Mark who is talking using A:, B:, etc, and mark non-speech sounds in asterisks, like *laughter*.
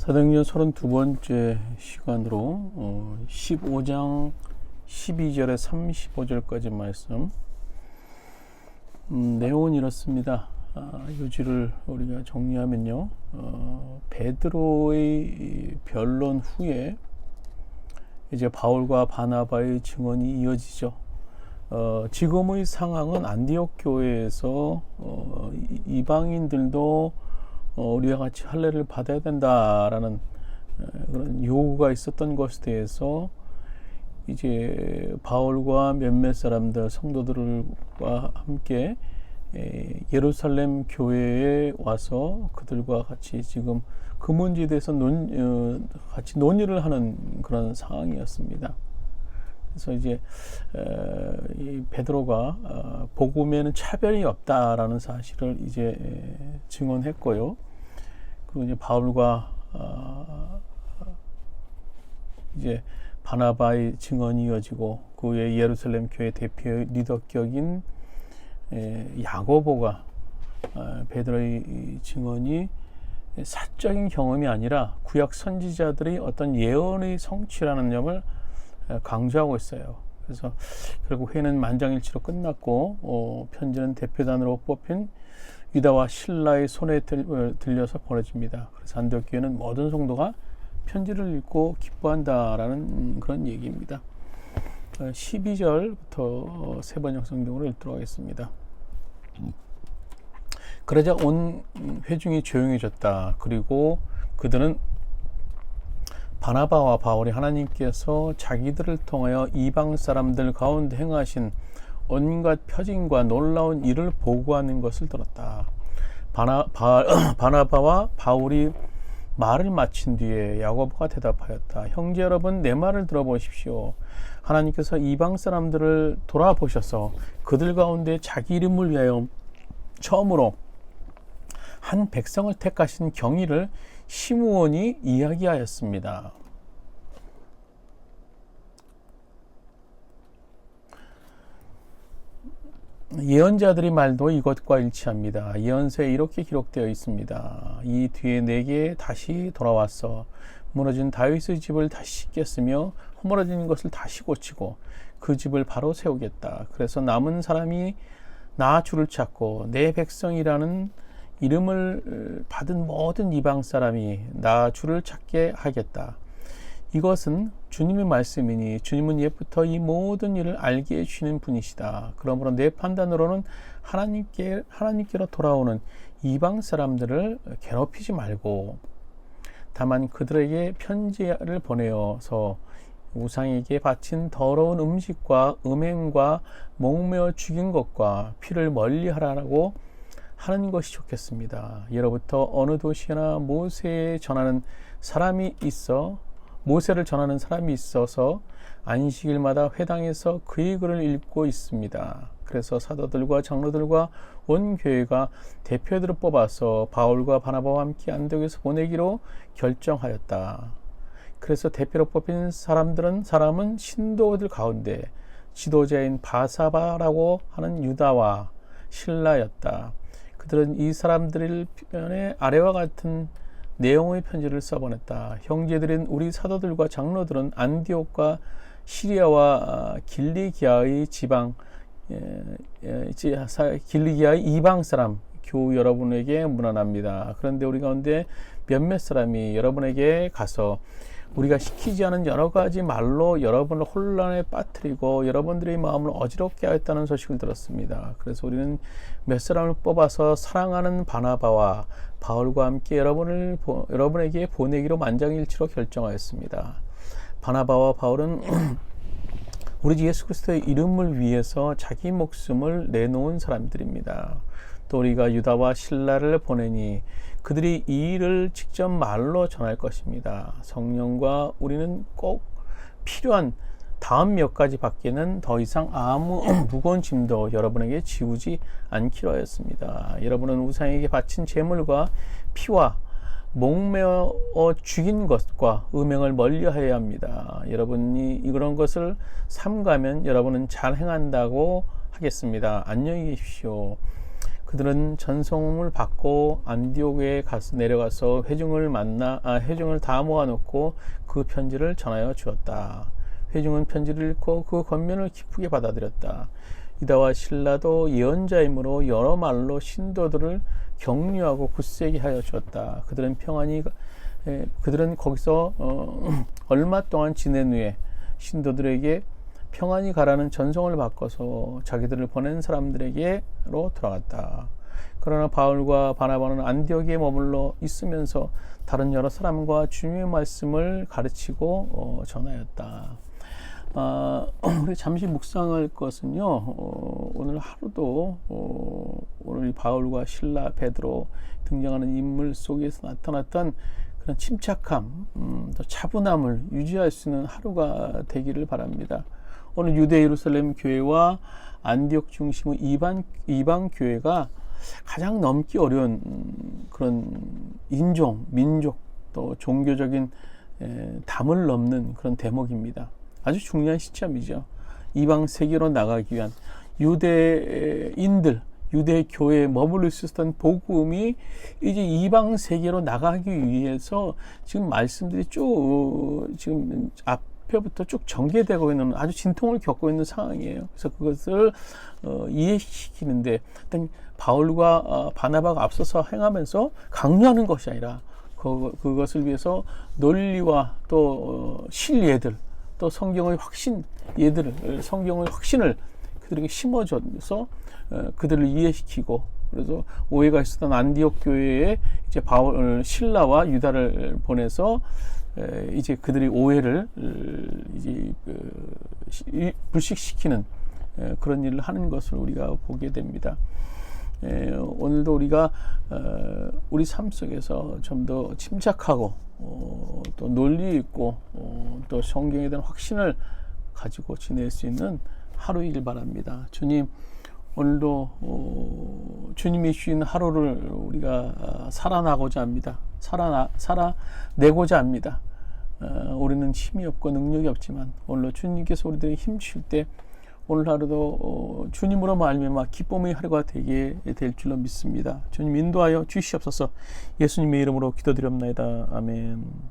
A: 사도행전 32번째 시간으로 어, 15장 12절에 35절까지 말씀 음, 내용은 이렇습니다. 아, 요지를 우리가 정리하면요. 어, 베드로의 이 변론 후에 이제 바울과 바나바의 증언이 이어지죠. 어, 지금의 상황은 안디옥 교회에서 어, 이- 이방인들도 어, 우리와 같이 할례를 받아야 된다라는 에, 그런 요구가 있었던 것에 대해서 이제 바울과 몇몇 사람들 성도들과 함께 에, 예루살렘 교회에 와서 그들과 같이 지금 그 문제에 대해서 논, 어, 같이 논의를 하는 그런 상황이었습니다. 그래서 이제 에, 이 베드로가 어, 복음에는 차별이 없다라는 사실을 이제 에, 증언했고요. 그리고 이제 바울과 어, 이제 바나바의 증언이 이어지고 그 후에 예루살렘 교회 대표 리더격인 에, 야고보가 어, 베드로의 이 증언이 사적인 경험이 아니라 구약 선지자들의 어떤 예언의 성취라는 점을 에, 강조하고 있어요. 그래서 결국 회는 만장일치로 끝났고 어, 편지는 대표단으로 뽑힌 유다와 신라의 손에 들, 어, 들려서 보내집니다. 그래서 안디옥 교회는 모든 성도가 편지를 읽고 기뻐한다라는 음, 그런 얘기입니다. 12절부터 세 번역 성경으로 읽도록 하겠습니다. 그러자 온 회중이 조용해졌다. 그리고 그들은 바나바와 바울이 하나님께서 자기들을 통하여 이방 사람들 가운데 행하신 온갖 표징과 놀라운 일을 보고하는 것을 들었다. 바나, 바, *clears throat* 바나 바 와 바울이 말을 마친 뒤에 야고보가 대답하였다. 형제 여러분 내 말을 들어보십시오. 하나님께서 이방 사람들을 돌아보셔서 그들 가운데 자기 이름을 위하여 처음으로 한 백성을 택하신 경위를 시므온이 이야기하였습니다. 예언자들의 말도 이것과 일치합니다. 예언서에 이렇게 기록되어 있습니다. 이 뒤에 내게 다시 돌아와서 무너진 다윗의 집을 다시 씻겠으며 허물어진 것을 다시 고치고 그 집을 바로 세우겠다. 그래서 남은 사람이 나 주를 찾고 내 백성이라는 이름을 받은 모든 이방 사람이 나 주를 찾게 하겠다. 이것은 주님의 말씀이니 주님은 옛부터 이 모든 일을 알게 해주시는 분이시다. 그러므로 내 판단으로는 하나님께 하나님께로 돌아오는 이방 사람들을 괴롭히지 말고 다만 그들에게 편지를 보내어서 우상에게 바친 더러운 음식과 음행과 목매어 죽인 것과 피를 멀리하라고 하는 것이 좋겠습니다. 예로부터 어느 도시나 모세에 전하는 사람이 있어 모세를 전하는 사람이 있어서 안식일마다 회당에서 그의 글을 읽고 있습니다. 그래서 사도들과 장로들과 온 교회가 대표들을 뽑아서 바울과 바나바와 함께 안디옥에서 보내기로 결정하였다. 그래서 대표로 뽑힌 사람들은 사람은 신도들 가운데 지도자인 바사바라고 하는 유다와 신라였다. 그들은 이 사람들의 편에 아래와 같은 내용의 편지를 써보냈다. 형제들인 우리 사도들과 장로들은 안디옥과 시리아와 길리기아의 지방, 예, 예, 길리기아의 이방 사람 교우 여러분에게 문안합니다. 그런데 우리 가운데 몇몇 사람이 여러분에게 가서 우리가 시키지 않은 여러 가지 말로 여러분을 혼란에 빠뜨리고 여러분들의 마음을 어지럽게 하였다는 소식을 들었습니다. 그래서 우리는 몇 사람을 뽑아서 사랑하는 바나바와 바울과 함께 여러분을 여러분에게 보내기로 만장일치로 결정하였습니다. 바나바와 바울은 *clears throat* 우리 주 예수 그리스도의 이름을 위해서 자기 목숨을 내놓은 사람들입니다. 또 우리가 유다와 신라를 보내니 그들이 이 일을 직접 말로 전할 것입니다. 성령과 우리는 꼭 필요한 다음 몇 가지 밖에는 더 이상 아무 *clears throat* 무거운 짐도 여러분에게 지우지 않기로 하였습니다. 여러분은 우상에게 바친 제물과 피와 목매어 죽인 것과 음행을 멀리하여야 합니다. 여러분이 이런 것을 삼가면 여러분은 잘 행한다고 하겠습니다. 안녕히 계십시오. 그들은 전송을 받고 안디옥에 가서 내려가서 회중을 만나 아, 회중을 다 모아놓고 그 편지를 전하여 주었다. 회중은 편지를 읽고 그 권면을 기쁘게 받아들였다. 이다와 신라도 예언자이므로 여러 말로 신도들을 격려하고 굳세게 하여 주었다. 그들은 평안히 에, 그들은 거기서 어, *clears throat* 얼마 동안 지낸 후에 신도들에게 평안히 가라는 전송을 바꿔서 자기들을 보낸 사람들에게로 돌아갔다. 그러나 바울과 바나바는 안디옥에 머물러 있으면서 다른 여러 사람과 주님의 말씀을 가르치고 어, 전하였다. 아, *clears throat* 우리 잠시 묵상할 것은요. 어, 오늘 하루도 어, 오늘 이 바울과 신라, 베드로 등장하는 인물 속에서 나타났던 그런 침착함, 음, 또 차분함을 유지할 수 있는 하루가 되기를 바랍니다. 오늘 유대 예루살렘 교회와 안디옥 중심의 이방 이방 교회가 가장 넘기 어려운 음, 그런 인종, 민족 또 종교적인 에, 담을 넘는 그런 대목입니다. 아주 중요한 시점이죠. 이방 세계로 나가기 위한 유대인들, 유대 교회에 수 있었던 복음이 이제 이방 세계로 나가기 위해서 지금 말씀들이 쭉 지금 앞 에부터 쭉 전개되고 있는 아주 진통을 겪고 있는 상황이에요. 그래서 그것을 어, 이해시키는데 어떤 바울과 어, 바나바가 앞서서 행하면서 강요하는 것이 아니라 그, 그것을 위해서 논리와 또 어, 신뢰들 또 성경의 확신 얘들을 성경의 확신을 그들에게 심어줘서 어, 그들을 이해시키고 그래서 오해가 있었던 안디옥 교회에 이제 바울 신라와 유다를 보내서 에, 이제 그들의 오해를 어, 이제 그, 시- 불식시키는 에, 그런 일을 하는 것을 우리가 보게 됩니다. 에, 오늘도 우리가 어, 우리 삶 속에서 좀 더 침착하고 어, 또 논리 있고 어, 또 성경에 대한 확신을 가지고 지낼 수 있는 하루이길 바랍니다. 주님 오늘도 어, 주님이 주신 하루를 우리가 아, 살아나고자 합니다. 살아나 살아내고자 합니다. 어, 우리는 힘이 없고 능력이 없지만 오늘로 주님께서 우리들의 힘 주실 때 오늘 하루도 어, 주님으로 말미암아 기쁨의 하루가 되게 될 줄로 믿습니다. 주님 인도하여 주시옵소서. 예수님의 이름으로 기도드립니다. 아멘.